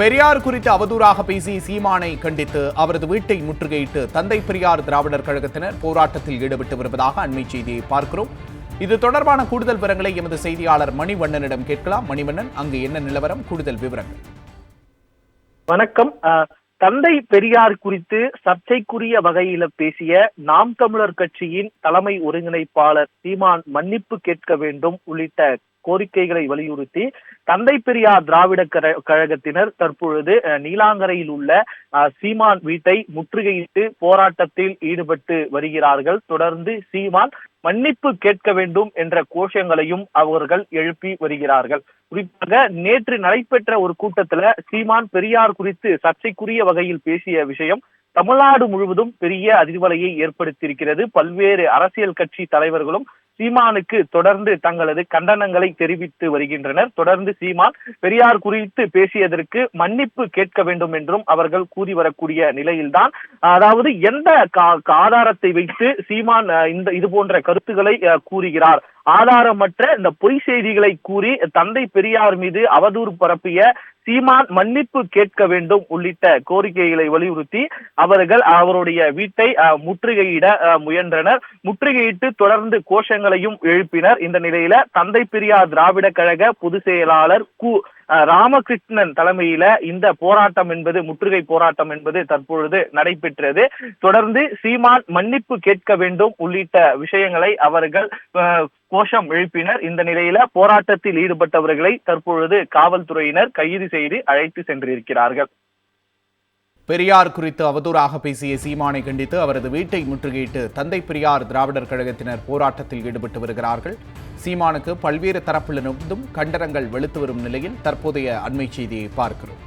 பெரியார் குறித்து அவதூறாக பேசி சீமானை கண்டித்து அவரது வீட்டை முற்றுகையிட்டு தந்தை பெரியார் திராவிடர் கழகத்தினர் போராட்டத்தில் ஈடுபட்டு வருவதாக அண்மை செய்தியை பார்க்கிறோம். இது தொடர்பான கூடுதல் விவரங்களை எமது செய்தியாளர் மணிவண்ணனிடம் கேட்கலாம். மணிவண்ணன் அங்கு என்ன நிலவரம்? கூடுதல் விவரங்கள். வணக்கம். அஹ், தந்தை பெரியார் குறித்து சர்ச்சைக்குரிய வகையில பேசிய நாம் தமிழர் கட்சியின் தலைமை ஒருங்கிணைப்பாளர் சீமான் மன்னிப்பு கேட்க வேண்டும் உள்ளிட்ட கோரிக்கைகளை வலியுறுத்தி தந்தை பெரியார் திராவிட கழகத்தினர் தற்பொழுது நீலாங்கரையில் உள்ள சீமான் வீட்டை முற்றுகையிட்டு போராட்டத்தில் ஈடுபட்டு வருகிறார்கள். தொடர்ந்து சீமான் மன்னிப்பு கேட்க வேண்டும் என்ற கோஷங்களையும் அவர்கள் எழுப்பி வருகிறார்கள். குறிப்பாக நேற்று நடைபெற்ற ஒரு கூட்டத்துல சீமான் பெரியார் குறித்து சர்ச்சைக்குரிய வகையில் பேசிய விஷயம் தமிழ்நாடு முழுவதும் பெரிய அதிர்வலையை ஏற்படுத்தியிருக்கிறது. பல்வேறு அரசியல் கட்சி தலைவர்களும் சீமானுக்கு தொடர்ந்து தங்களது கண்டனங்களை தெரிவித்து வருகின்றனர். தொடர்ந்து சீமான் பெரியார் குறித்து பேசியதற்கு மன்னிப்பு கேட்க வேண்டும் என்றும் அவர்கள் கூறி வரக்கூடிய நிலையில்தான். அதாவது எந்த கா- ஆதாரத்தை வைத்து சீமான் அஹ், இந்த இது போன்ற கருத்துக்களை அஹ், கூறுகிறார். ஆதாரமற்ற இந்த பொய் செய்திகளை கூறி தந்தை பெரியார் மீது அவதூறு பரப்பிய சீமான் மன்னிப்பு கேட்க வேண்டும் உள்ளிட்ட கோரிக்கைகளை வலியுறுத்தி அவர்கள் அவருடைய வீட்டை முற்றுகையிட அஹ், முயன்றனர். முற்றுகையிட்டு தொடர்ந்து கோஷங்களையும் எழுப்பினர். இந்த நிலையில தந்தை பெரியார் திராவிட கழக பொதுச் செயலாளர் கு ராமகிருஷ்ணன் தலைமையில இந்த போராட்டம் என்பது முற்றுகை போராட்டம் என்பது தற்பொழுது நடைபெற்றது. தொடர்ந்து சீமான் மன்னிப்பு கேட்க வேண்டும் உள்ளிட்ட விஷயங்களை அவர்கள் கோஷம் எழுப்பினர். இந்த நிலையில போராட்டத்தில் ஈடுபட்டவர்களை தற்பொழுது காவல்துறையினர் கைது செய்து அழைத்து சென்றிருக்கிறார்கள். பெரியார் குறித்து அவதூறாக பேசிய சீமானை கண்டித்து அவரது வீட்டை முற்றுகையிட்டு தந்தை பெரியார் திராவிடர் கழகத்தினர் போராட்டத்தில் ஈடுபட்டு வருகிறார்கள். சீமானுக்கு பல்வேறு தரப்பிலிருந்தும் கண்டனங்கள் வெளுத்து வரும் நிலையில் தற்போதைய அண்மை செய்தியை பார்க்கிறோம்.